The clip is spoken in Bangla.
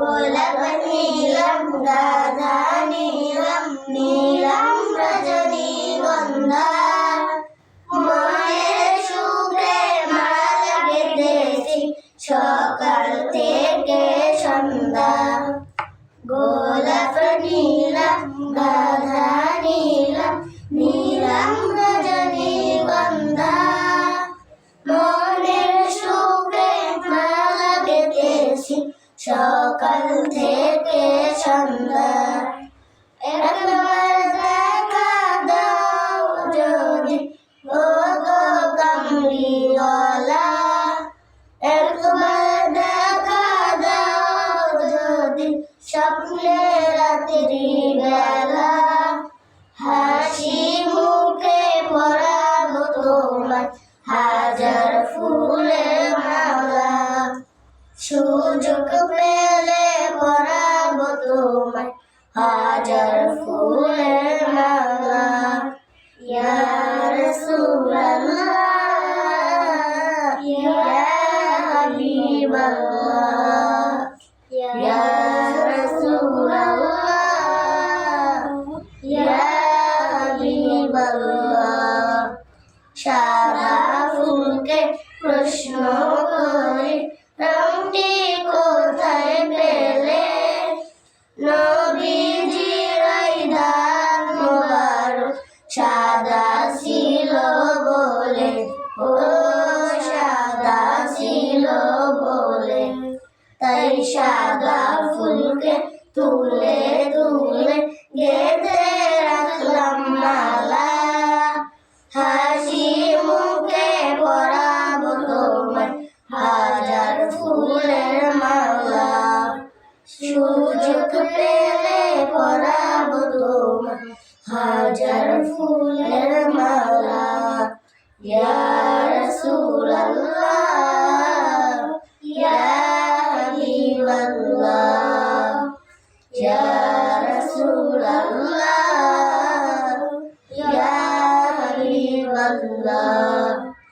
গোলাপ নীলম গাধা নীলম নীলম রজনীগন্ধা মনের সুখে মালা গেঁথেছি সকাল থেকে সন্ধ্যা। গোলাপ নীল সকাল থেকে সন্ধ্যা। একবার দেখা দাও যদি ও গো কামলিওয়ালা একবার দেখা দাও যদি স্বপ্নে রাত্রি বেলা হাজার ফুলের মালা ইয়া রাসূলুল্লাহ ইয়া হাবিবাল্লাহ ইয়া রাসূলুল্লাহ ইয়া হাবিবাল্লাহ সাদা ফুলকে প্রশ্ন করি তাই সাদা ফুলকে তুলে তুলে গেঁথে রাখলাম মালা। হাসি মুখে পরাবো তোমায় হাজার ফুলের মালা। সুযোগ পেলে পরাবো তোমায় হাজার ফুলের মালা। ইয়া